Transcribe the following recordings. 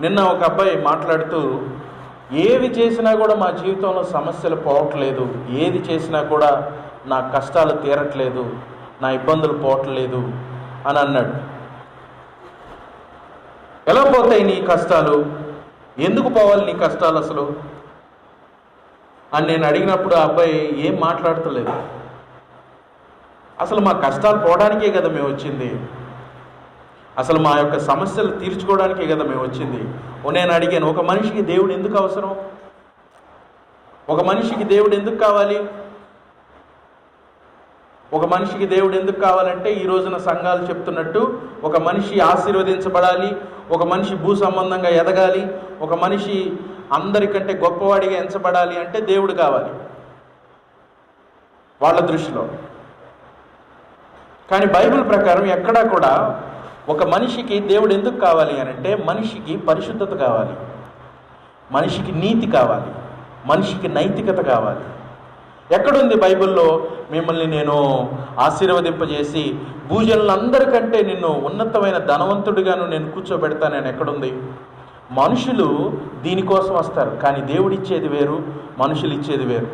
నిన్న ఒక అబ్బాయి మాట్లాడుతూ ఏవి చేసినా కూడా మా జీవితంలో సమస్యలు పోవట్లేదు. ఏది చేసినా కూడా నా కష్టాలు తీరట్లేదు. నా ఇబ్బందులు పోవట్లేదు. అని అన్నాడు. ఎలా పోతాయి నీ కష్టాలు? ఎందుకు పోవాలి నీ కష్టాలు అసలు? అని నేను అడిగినప్పుడు ఆ అబ్బాయి ఏం మాట్లాడతలేదు. అసలు మా కష్టాలు పోవడానికే కదా మేము వచ్చింది. అసలు మా యొక్క సమస్యలు తీర్చుకోవడానికే కదా మేము వచ్చింది. ఓ నేను అడిగాను ఒక మనిషికి దేవుడు ఎందుకు అవసరం? ఒక మనిషికి దేవుడు ఎందుకు కావాలి? ఒక మనిషికి దేవుడు ఎందుకు కావాలంటే ఈ రోజున సంఘాలు చెప్తున్నట్టు ఒక మనిషి ఆశీర్వదించబడాలి ఒక మనిషి భూ సంబంధంగా ఎదగాలి ఒక మనిషి అందరికంటే గొప్పవాడిగా ఎంచబడాలి అంటే దేవుడు కావాలి. వాళ్ళ దృష్టిలో. కానీ బైబిల్ ప్రకారం ఎక్కడా కూడా ఒక మనిషికి దేవుడు ఎందుకు కావాలి అని అంటే మనిషికి పరిశుద్ధత కావాలి. మనిషికి నీతి కావాలి. మనిషికి నైతికత కావాలి. ఎక్కడుంది బైబిల్లో మిమ్మల్ని నేను ఆశీర్వదింపజేసి భూజనులందరికంటే నిన్ను ఉన్నతమైన ధనవంతుడిగాను నేను కూర్చోబెడతానని ఎక్కడుంది? మనుషులు దీనికోసం వస్తారు కానీ దేవుడిచ్చేది వేరు మనుషులు ఇచ్చేది వేరు.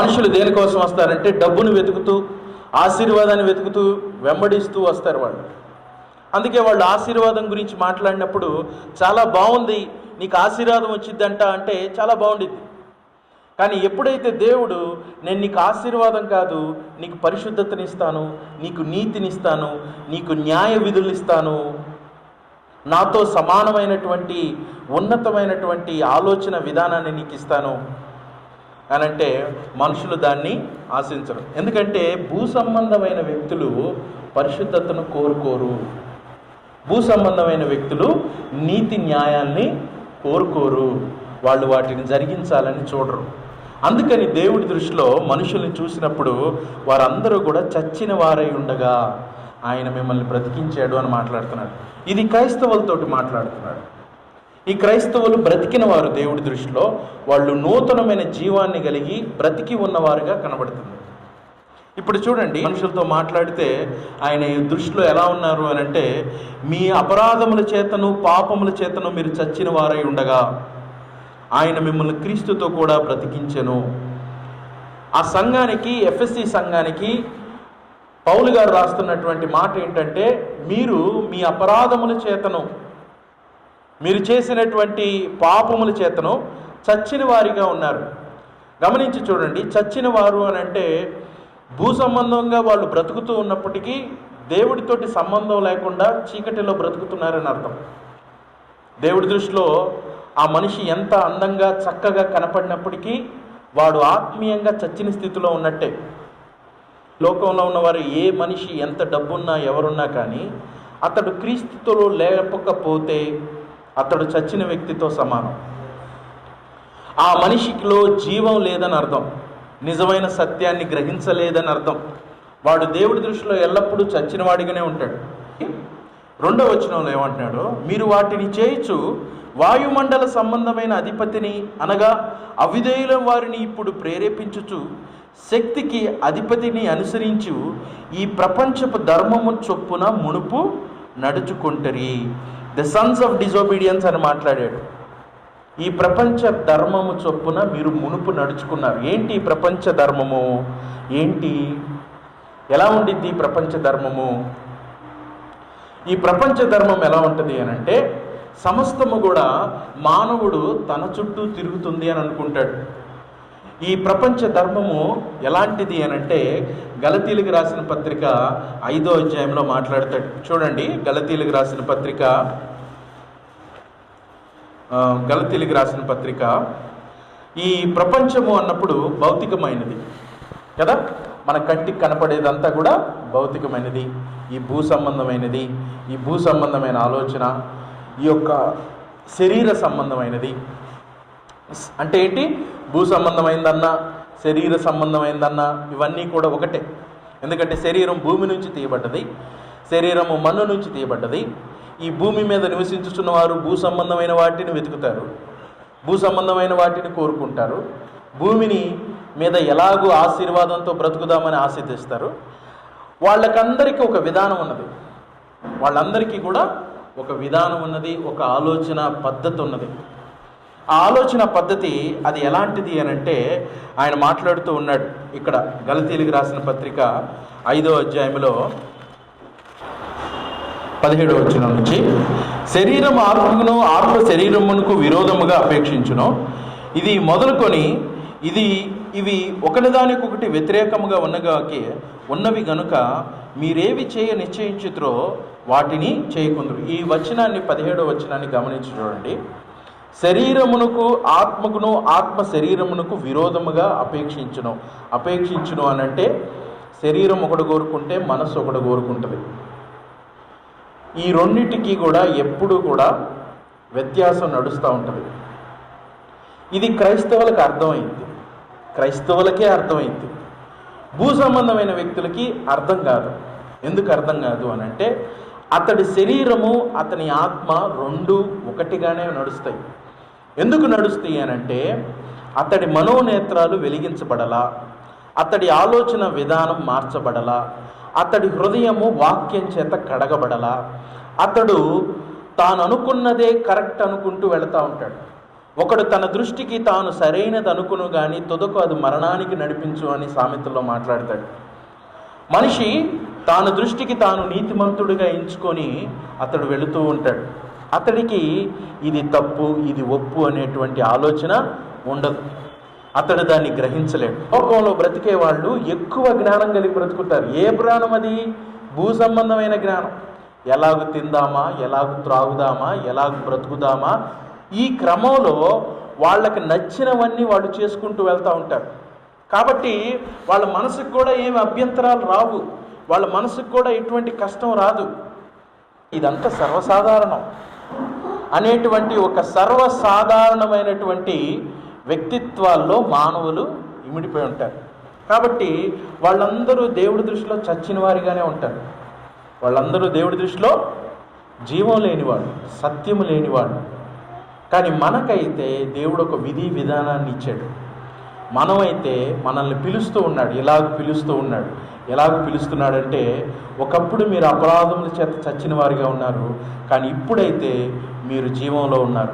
మనుషులు దేనికోసం వస్తారంటే డబ్బును వెతుకుతూ ఆశీర్వాదాన్ని వెతుకుతూ వెంబడిస్తూ వస్తారు వాళ్ళు. అందుకే వాళ్ళు ఆశీర్వాదం గురించి మాట్లాడినప్పుడు చాలా బాగుంది నీకు ఆశీర్వాదం వచ్చిందంట అంటే చాలా బాగుండిద్ది. కానీ ఎప్పుడైతే దేవుడు నేను నీకు ఆశీర్వాదం కాదు నీకు పరిశుద్ధతనిస్తాను నీకు నీతినిస్తాను నీకు న్యాయ విధులు ఇస్తాను నాతో సమానమైనటువంటి ఉన్నతమైనటువంటి ఆలోచన విధానాన్ని నీకు ఇస్తాను అని అంటే మనుషులు దాన్ని ఆశించరు. ఎందుకంటే భూ సంబంధమైన వ్యక్తులు పరిశుద్ధతను కోరుకోరు. భూ సంబంధమైన వ్యక్తులు నీతి న్యాయాల్ని కోరుకోరు. వాళ్ళు వాటిని జరిగించాలని చూడరు. అందుకని దేవుడి దృష్టిలో మనుషుల్ని చూసినప్పుడు వారందరూ కూడా చచ్చిన వారై ఉండగా ఆయన మిమ్మల్ని బ్రతికించాడు అని మాట్లాడుతున్నాడు ఇది క్రైస్తవులతోటి మాట్లాడుతున్నాడు ఈ క్రైస్తవులు బ్రతికిన వారు దేవుడి దృష్టిలో వాళ్ళు నూతనమైన జీవాన్ని కలిగి బ్రతికి ఉన్నవారుగా కనబడుతుంది. ఇప్పుడు చూడండి మనుషులతో మాట్లాడితే ఆయన ఈ దృష్టిలో ఎలా ఉన్నారు అని అంటే మీ అపరాధముల చేతను పాపముల చేతను మీరు చచ్చిన వారై ఉండగా ఆయన మిమ్మల్ని క్రీస్తుతో కూడా బ్రతికించెను. ఆ సంఘానికి ఎఫ్ఎస్సి సంఘానికి పౌలు గారు రాస్తున్నటువంటి మాట ఏంటంటే మీరు మీ అపరాధముల చేతను మీరు చేసినటువంటి పాపముల చేతను చచ్చిన వారిగా ఉన్నారు. గమనించి చూడండి చచ్చిన వారు అని అంటే భూ సంబంధంగా వాళ్ళు బ్రతుకుతూ ఉన్నప్పటికీ దేవుడితోటి సంబంధం లేకుండా చీకటిలో బ్రతుకుతున్నారని అర్థం. దేవుడి దృష్టిలో ఆ మనిషి ఎంత అందంగా చక్కగా కనపడినప్పటికీ వాడు ఆత్మీయంగా చచ్చిన స్థితిలో ఉన్నట్టే. లోకంలో ఉన్నవారు ఏ మనిషి ఎంత డబ్బున్నా ఎవరున్నా కానీ అతడు క్రీస్తుతో లేకపోతే అతడు చచ్చిన వ్యక్తితో సమానం. ఆ మనిషికిలో జీవం లేదని అర్థం. నిజమైన సత్యాన్ని గ్రహించలేదని అర్థం. వాడు దేవుడి దృష్టిలో ఎల్లప్పుడూ చచ్చిన వాడిగానే ఉంటాడు. రెండో వచనంలో ఏమంటున్నాడు? మీరు వాటిని చేయించు వాయుమండల సంబంధమైన అధిపతిని అనగా అవిధేయుల వారిని ఇప్పుడు ప్రేరేపించుచు శక్తికి అధిపతిని అనుసరించు ఈ ప్రపంచపు ధర్మము చొప్పున మునుపు నడుచుకుంటరి. ద సన్స్ ఆఫ్ డిజోబీడియన్స్ అని మాట్లాడాడు. ఈ ప్రపంచ ధర్మము చొప్పున మీరు మునుపు నడుచుకున్నారు. ఏంటి ఈ ప్రపంచ ధర్మము? ఏంటి? ఎలా ఉండిద్ది ప్రపంచ ధర్మము? ఈ ప్రపంచ ధర్మం ఎలా ఉంటుంది అని అంటే సమస్తము కూడా మానవుడు తన చుట్టూ తిరుగుతుంది అని అనుకుంటాడు. ఈ ప్రపంచ ధర్మము ఎలాంటిది అని అంటే గలతీలకు రాసిన పత్రిక ఐదో అధ్యాయంలో మాట్లాడతాడు. చూడండి గలతీలకు రాసిన పత్రిక గలతీలకు రాసిన పత్రిక ఈ ప్రపంచము అన్నప్పుడు భౌతికమైనది. కదా? మన కంటికి కనపడేదంతా కూడా భౌతికమైనది. ఈ భూ సంబంధమైనది ఈ భూ సంబంధమైన ఆలోచన ఈ యొక్క శరీర సంబంధమైనది. అంటే ఏంటి? భూ సంబంధమైందన్నా శరీర సంబంధమైందన్నా ఇవన్నీ కూడా ఒకటే. ఎందుకంటే శరీరం భూమి నుంచి తీయబడ్డది శరీరము మన్ను నుంచి తీయబడ్డది. ఈ భూమి మీద నివసించుచున్న వారు భూ సంబంధమైన వాటిని వెతుకుతారు. భూ సంబంధమైన వాటిని కోరుకుంటారు. భూమిని మీద ఎలాగూ ఆశీర్వాదంతో బ్రతుకుదామని ఆశీర్దిస్తారు వాళ్ళకందరికీ ఒక విధానం ఉన్నది. వాళ్ళందరికీ కూడా ఒక విధానం ఉన్నది ఒక ఆలోచన పద్ధతి ఉన్నది. ఆ ఆలోచన పద్ధతి అది ఎలాంటిది అని అంటే ఆయన మాట్లాడుతూ ఉన్నాడు ఇక్కడ గలతీలికి రాసిన పత్రిక ఐదో అధ్యాయంలో పదిహేడు వచ్చిన నుంచి. శరీరం ఆత్మను ఆత్మ శరీరమునకు విరోధముగా అపేక్షించును. ఇది మొదలుకొని ఇది ఇవి ఒకటిదానికొకటి వ్యతిరేకముగా ఉన్నగాకి ఉన్నవి గనుక మీరేవి చేయ నిశ్చయించుతురో వాటిని చేయకుందరు. ఈ వచనాన్ని పదిహేడో వచనాన్ని గమనించి చూడండి. శరీరమునకు ఆత్మకును ఆత్మ శరీరమునకు విరోధముగా అపేక్షించును. అపేక్షించును అనంటే శరీరం ఒకటి కోరుకుంటే మనస్సు ఒకటి కోరుకుంటుంది. ఈ రెండిటికి కూడా ఎప్పుడూ కూడా వ్యత్యాసం నడుస్తూ ఉంటుంది. ఇది క్రైస్తవులకు అర్థమైంది. క్రైస్తవులకే అర్థమైంది. భూ సంబంధమైన వ్యక్తులకి అర్థం కాదు. ఎందుకు అర్థం కాదు అని అంటే అతడి శరీరము అతని ఆత్మ రెండు ఒకటిగానే నడుస్తాయి. ఎందుకు నడుస్తాయి అని అంటే అతడి మనోనేత్రాలు వెలిగించబడలా అతడి ఆలోచన విధానం మార్చబడలా అతడి హృదయము వాక్యం చేత కడగబడలా. అతడు తాను అనుకున్నదే కరెక్ట్ అనుకుంటూ వెళతా ఉంటాడు. ఒకడు తన దృష్టికి తాను సరైనది అనుకును కానీ తుదకు అది మరణానికి నడిపించు అని సామెతల్లో మాట్లాడతాడు. మనిషి తాను దృష్టికి తాను నీతిమంతుడిగా ఎంచుకొని అతడు వెళుతూ ఉంటాడు. అతడికి ఇది తప్పు ఇది ఒప్పు అనేటువంటి ఆలోచన ఉండదు. అతడు దాన్ని గ్రహించలేడు. లోకంలో బ్రతికే వాళ్ళు ఎక్కువ జ్ఞానం కలిగి బ్రతుకుతారు ఏ జ్ఞానం అది? భూ సంబంధమైన జ్ఞానం. ఎలాగు తిందామా? ఎలాగు త్రాగుదామా? ఎలాగు బ్రతుకుదామా? ఈ క్రమంలో వాళ్ళకి నచ్చినవన్నీ వాళ్ళు చేసుకుంటూ వెళ్తూ ఉంటారు. కాబట్టి వాళ్ళ మనసుకు కూడా ఏమి అభ్యంతరాలు రావు. వాళ్ళ మనసుకు కూడా ఎటువంటి కష్టం రాదు. ఇదంతా సర్వసాధారణం. అనేటువంటి ఒక సర్వసాధారణమైనటువంటి వ్యక్తిత్వాల్లో మానవులు ఇమిడిపోయి ఉంటారు. కాబట్టి వాళ్ళందరూ దేవుడి దృష్టిలో చచ్చిన వారిగానే ఉంటారు. వాళ్ళందరూ దేవుడి దృష్టిలో జీవం లేనివాడు సత్యము లేనివాడు కానీ మనకైతే దేవుడు ఒక విధి విధానాన్ని ఇచ్చాడు. మనమైతే మనల్ని పిలుస్తూ ఉన్నాడు. ఎలాగ పిలుస్తూ ఉన్నాడు? ఎలాగ పిలుస్తున్నాడంటే ఒకప్పుడు మీరు అపరాధముల చేత చచ్చిన వారిగా ఉన్నారు కానీ ఇప్పుడైతే మీరు జీవంలో ఉన్నారు.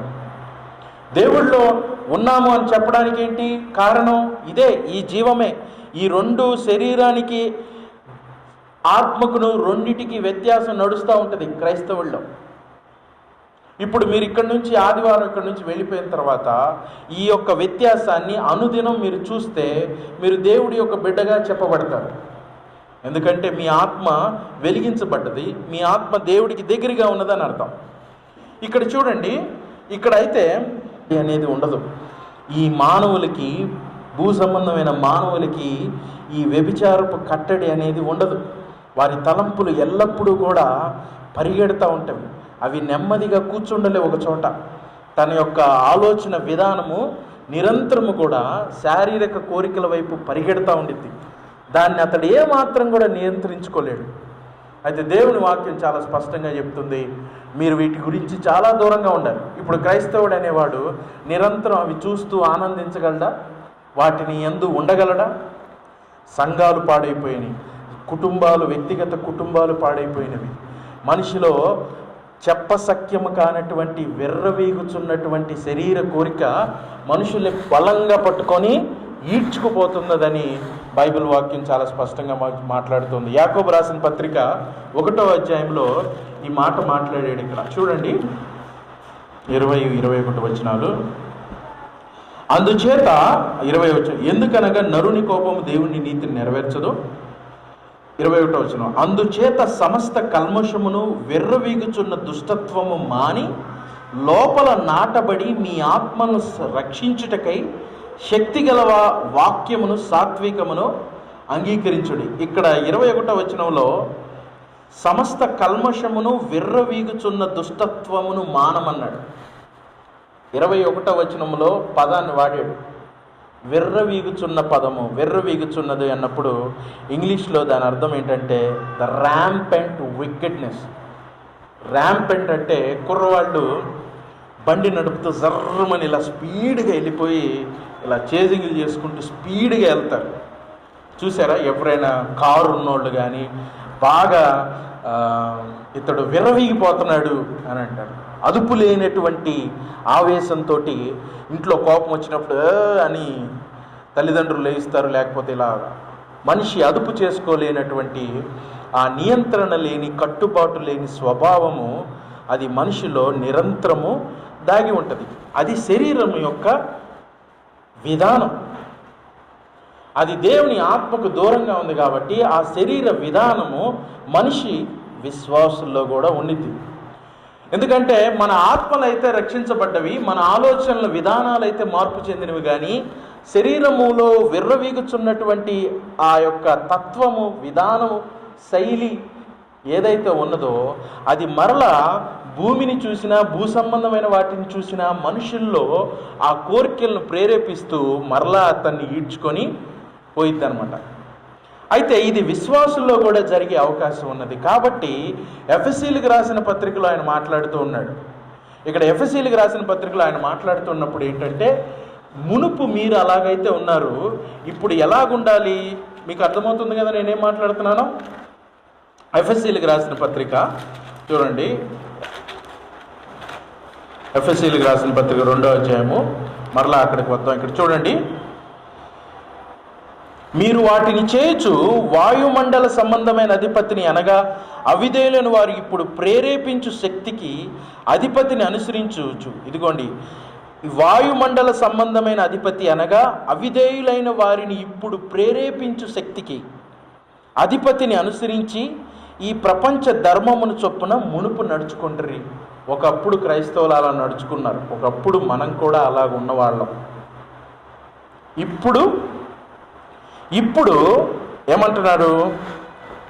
దేవుళ్ళో ఉన్నాము అని చెప్పడానికి ఏంటి కారణం? ఇదే ఈ జీవమే. ఈ రెండు శరీరానికి ఆత్మకును రెండిటికి వ్యత్యాసం నడుస్తూ ఉంటుంది క్రైస్తవుల్లో. ఇప్పుడు మీరు ఇక్కడి నుంచి ఆదివారం ఇక్కడి నుంచి వెళ్ళిపోయిన తర్వాత ఈ యొక్క వ్యత్యాసాన్ని అనుదినం మీరు చూస్తే మీరు దేవుడి యొక్క బిడ్డగా చెప్పబడతారు. ఎందుకంటే మీ ఆత్మ వెలిగించబడ్డది మీ ఆత్మ దేవుడికి దగ్గరగా ఉన్నదని అర్థం. ఇక్కడ చూడండి ఇక్కడ అయితే అనేది ఉండదు. ఈ మానవులకి భూ సంబంధమైన మానవులకి ఈ వ్యభిచారపు కట్టడి అనేది ఉండదు. వారి తలంపులు ఎల్లప్పుడూ కూడా పరిగెడతా ఉంటవి అవి నెమ్మదిగా కూర్చుండలే ఒక చోట. తన యొక్క ఆలోచన విధానము నిరంతరము కూడా శారీరక కోరికల వైపు పరిగెడతా ఉండిద్ది. దాన్ని అతడు ఏమాత్రం కూడా నియంత్రించుకోలేడు. అయితే దేవుని వాక్యం చాలా స్పష్టంగా చెప్తుంది. మీరు వీటి గురించి చాలా దూరంగా ఉండాలి. ఇప్పుడు క్రైస్తవుడు అనేవాడు నిరంతరం అవి చూస్తూ ఆనందించగలడా? వాటిని ఎందు ఉండగలడా? సంఘాలు పాడైపోయినాయి కుటుంబాలు వ్యక్తిగత కుటుంబాలు పాడైపోయినవి. మనిషిలో చెప్పసఖ్యము కానటువంటి వెర్రవీగుచున్నటువంటి శరీర కోరిక మనుషుల్ని బలంగా పట్టుకొని ఈడ్చుకుపోతున్నదని బైబిల్ వాక్యం చాలా స్పష్టంగా మా- మాట్లాడుతుంది. యాకోబు రాసిన పత్రిక ఒకటో అధ్యాయంలో ఈ మాట మాట్లాడాడు ఇక్కడ. చూడండి. ఇరవై ఇరవై ఒకటి వచనాలు. అందుచేత ఇరవై వచ్చిన ఎందుకనగా నరుని కోపము దేవుని నీతిని నెరవేర్చదు? ఇరవై ఒకటో వచ్చిన అందుచేత సమస్త కల్మషమును వెర్రవీగుచున్న దుష్టత్వము మాని లోపల నాటబడి మీ ఆత్మను రక్షించుటకై శక్తి గలవ వాక్యమును సాత్వికమును అంగీకరించుడి. ఇక్కడ ఇరవై ఒకటో వచనంలో సమస్త కల్మషమును విర్రవీగుచున్న దుష్టత్వమును మానమన్నాడు. ఇరవై ఒకటో వచనంలో పదాన్ని వాడాడు. విర్రవీగుచున్న పదము విర్రవీగుచున్నది అన్నప్పుడు ఇంగ్లీష్లో దాని అర్థం ఏంటంటే ద ర్యాంపెంట్ వికెట్నెస్ ర్యాంపెంట్ అంటే కుర్రవాళ్ళు బండి నడుపుతూ జర్రమని ఇలా స్పీడ్గా వెళ్ళిపోయి ఇలా చేజింగ్లు చేసుకుంటూ స్పీడ్గా వెళ్తారు. చూసారా? ఎవరైనా కారు ఉన్నోళ్ళు కానీ బాగా ఇతడు విర్రవీగిపోతున్నాడు అని అంటారు. అదుపు లేనటువంటి ఆవేశంతో ఇంట్లో కోపం వచ్చినప్పుడు అని తల్లిదండ్రులు లేయిస్తారు. లేకపోతే ఇలా మనిషి అదుపు చేసుకోలేనటువంటి ఆ నియంత్రణ లేని కట్టుబాటు లేని స్వభావము అది మనిషిలో నిరంతరము దాగి ఉంటుంది. అది శరీరం యొక్క విధానం. అది దేవుని ఆత్మకు దూరంగా ఉంది కాబట్టి ఆ శరీర విధానము మనిషి విశ్వాసుల్లో కూడా ఉండిద్ది. ఎందుకంటే మన ఆత్మలు అయితే రక్షించబడ్డవి మన ఆలోచనల విధానాలు అయితే మార్పు చెందినవి కానీ శరీరములో విర్రవీగుచున్నటువంటి ఆ యొక్క తత్వము విధానము శైలి ఏదైతే ఉన్నదో అది మరలా భూమిని చూసినా భూ సంబంధమైన వాటిని చూసినా మనుషుల్లో ఆ కోరికలను ప్రేరేపిస్తూ మరలా అతన్ని ఈడ్చుకొని పోయిద్దనమాట అయితే ఇది విశ్వాసుల్లో కూడా జరిగే అవకాశం ఉన్నది. కాబట్టి ఎఫ్ఎస్సీలకు రాసిన పత్రికలో ఆయన మాట్లాడుతూ ఉన్నాడు. ఇక్కడ ఎఫ్ఎస్సీలకు రాసిన పత్రికలో ఆయన మాట్లాడుతున్నప్పుడు ఏంటంటే మునుపు మీరు అలాగైతే ఉన్నారు ఇప్పుడు ఎలాగుండాలి? మీకు అర్థమవుతుంది కదా నేనేం మాట్లాడుతున్నాను? ఎఫ్ఎస్సీలకు రాసిన పత్రిక చూడండి. ఎఫ్ఎస్సీలకు రాసిన పత్రిక రెండో అధ్యాయము. మరలా అక్కడికి వద్దాం. ఇక్కడ చూడండి. మీరు వాటిని చేయొచ్చు వాయుమండల సంబంధమైన అధిపతిని అనగా అవిధేయులైన వారు ఇప్పుడు ప్రేరేపించు శక్తికి అధిపతిని అనుసరించవచ్చు ఇదిగోండి. వాయుమండల సంబంధమైన అధిపతి అనగా అవిధేయులైన వారిని ఇప్పుడు ప్రేరేపించు శక్తికి అధిపతిని అనుసరించి ఈ ప్రపంచ ధర్మమును చొప్పున మునుపు నడుచుకుంటారు ఒకప్పుడు క్రైస్తవులు అలా నడుచుకున్నారు. ఒకప్పుడు మనం కూడా అలాగ ఉన్నవాళ్ళం. ఇప్పుడు ఇప్పుడు ఏమంటున్నాడు?